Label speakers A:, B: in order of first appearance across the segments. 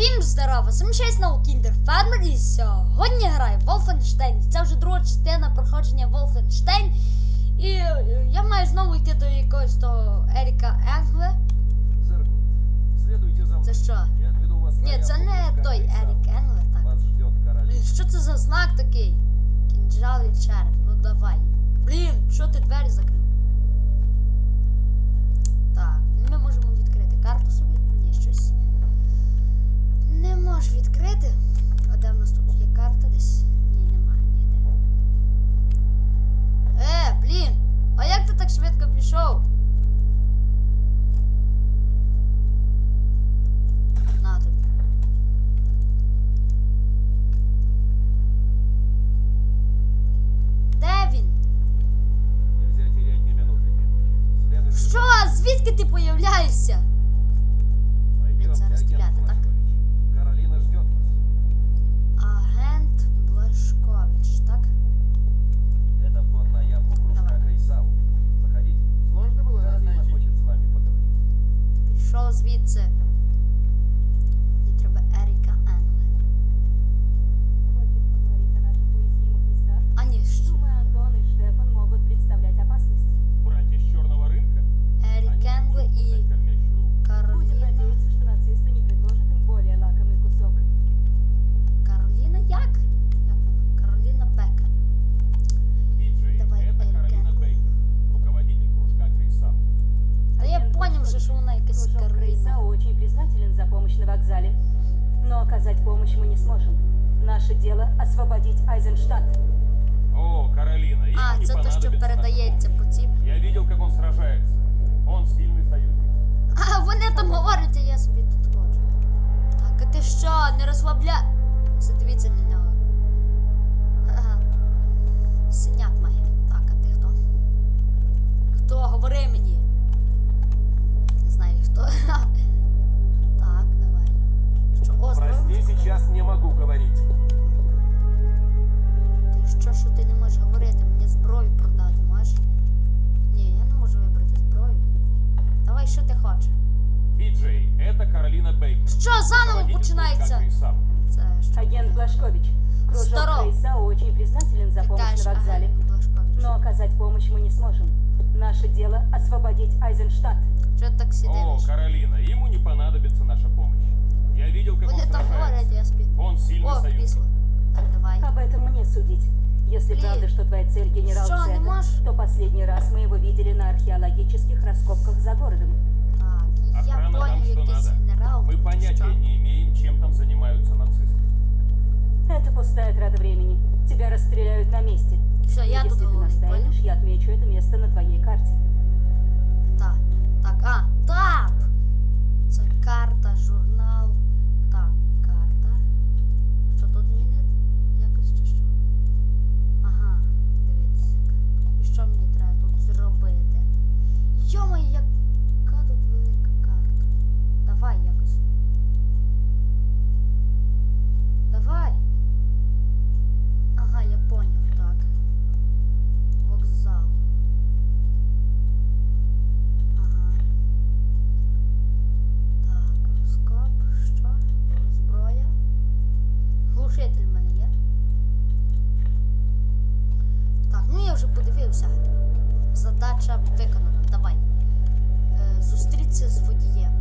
A: Всім здорово, сам ще знову Кіндер Фермер і сьогодні граю Wolfenstein. Це вже друга частина проходження Wolfenstein. І е, я маю знову йти до якогось того Еріка Енгле. Це що? Ні, це не той. Ерік Енгле, так. Що це за знак такий? Кінжал і череп, ну давай. Блін, що ти двері закрив? Так, ми можемо відкрити карту собі. Не можеш відкрити.
B: Признателен за помощь на вокзале. Но оказать помощь мы не сможем. Наше дело — освободить Айзенштадт.
C: О, Каролина, ему
A: А,
C: не
A: це то, що
C: понадобится
A: передається по цим.
C: Я видел, как он сражается. Он сильный союзник.
A: А вони там говорять, а я собі тут ходжу. Так, а ти що, не розслабля. Задивіться на нього. Ага. Синяк
B: признателен за помощь на вокзале. Но оказать помощь мы не сможем. Наше дело — освободить Айзенштадт.
A: Ти так
C: О? Каролина, ему не понадобится наша помощь. Я видел, как он сражается. Он сильный
A: О,
C: союзник.
A: Так, давай.
B: Об этом мне судить. Если
A: Блин.
B: правда, что твоя цель генерал
A: Что, не
B: Цета,
A: можешь?
B: то последний раз мы его видели на археологических раскопках за городом.
A: Так, я
C: Охрана там что надо.
A: генерал.
C: Мы понятия не имеем, чем там занимаются нацисты.
B: Это пустая трата времени. Тебя расстреляют на месте.
A: Все, я
B: Если
A: тут
B: ты
A: головний,
B: я отмечу это место на твоей карте.
A: Так, так, а, так! Це карта, журнал. Так, карта. Що тут змінити? Якось чи що? Ага, дивіться. І що мені треба тут зробити? Йомай, яка тут велика карта. Давай якось. Давай. Ага, я поняв, так. Вокзал. Ага. Так, розкоп, що? Зброя. Глушитель в мене є. Так, ну я. Задача виконана. Давай. Е, зустріться з водієм.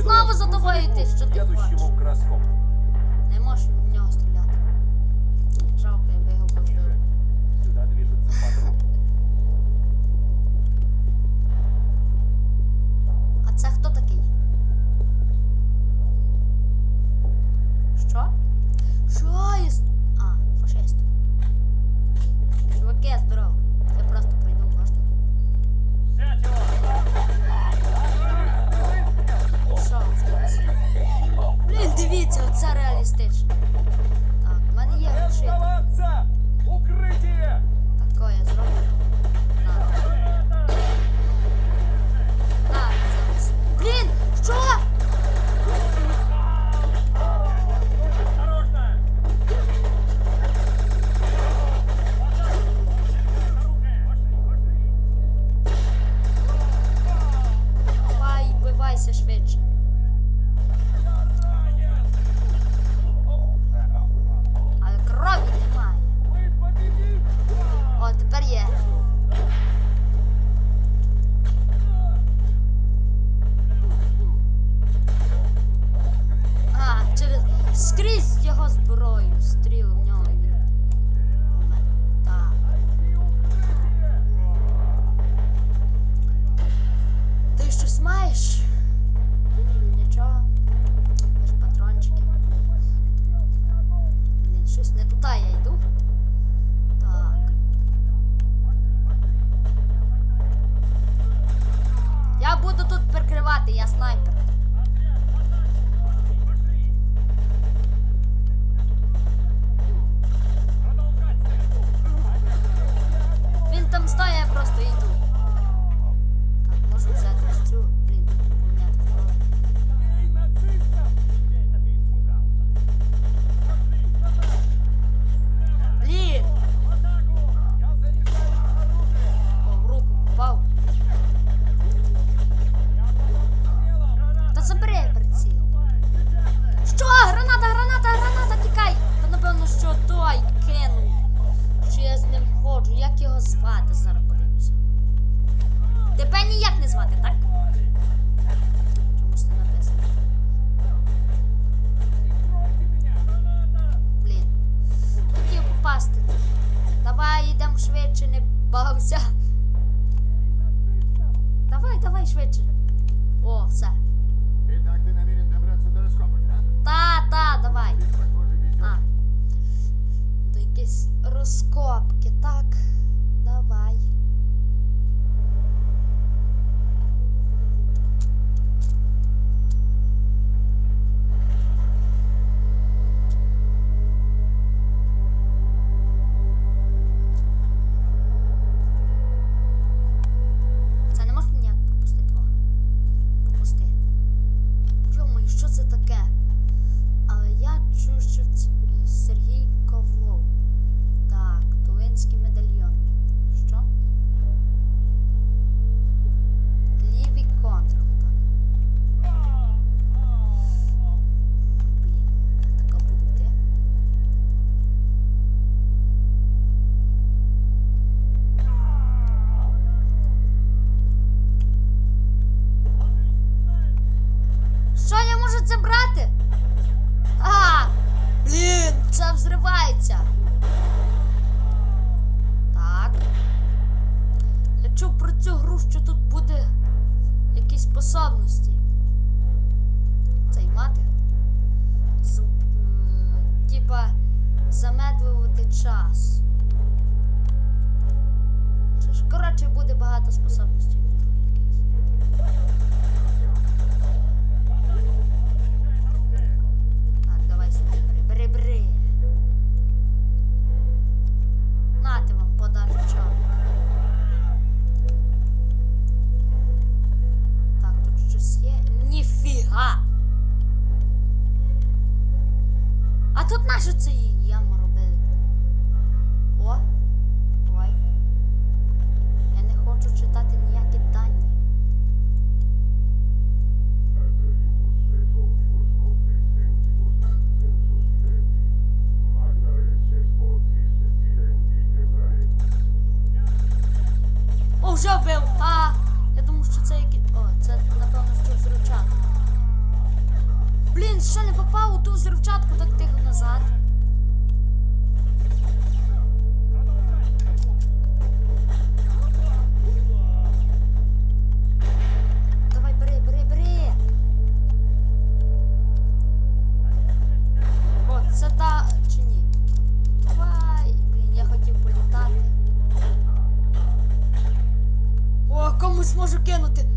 C: Вас
A: за идти, что ты
C: едущему
A: хочешь? Не можеш в нього стріляти. Жалко, я би його побив.
C: Сюда движется патруль.
A: А це хто такий? Що? Що із... А, фашист. Чуваки, здорово. Щось не туди я йду. Так. Я буду тут прикривати, я снайпер. Він там стоїть, я просто йду. Так, можу взяти Давай, швидше. О, все.
D: Итак, ты намерен добраться до розкопок, да?
A: Та, та, давай.
D: Ти, похоже.
A: А. То якісь розкопки, так. Давай. Я це? А! Блін, це взривається. Так. Я чув про цю гру, що тут буде якісь способності. Цей мати. З, типа замедлювати час. Коротше, буде багато способностей вже! А! Я думав, що це який. О, це напевно що взривчатка. Блін, ще не попав у ту взривчатку так тихо назад. О, комусь можу кинути. А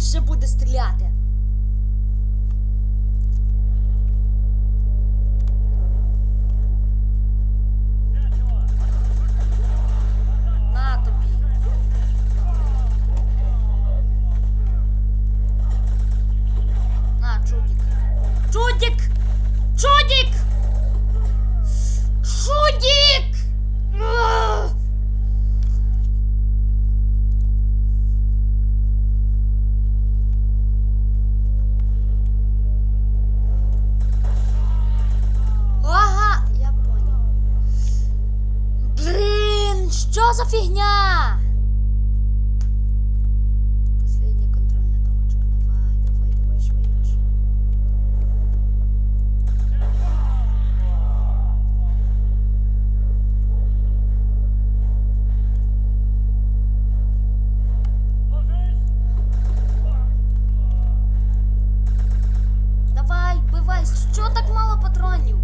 A: ще буде стріляти. Чудик! Чудик! за фігня? Последня контрольна точка. Давай, давай, давай, швидше. Давай, бывай, что так мало патронів?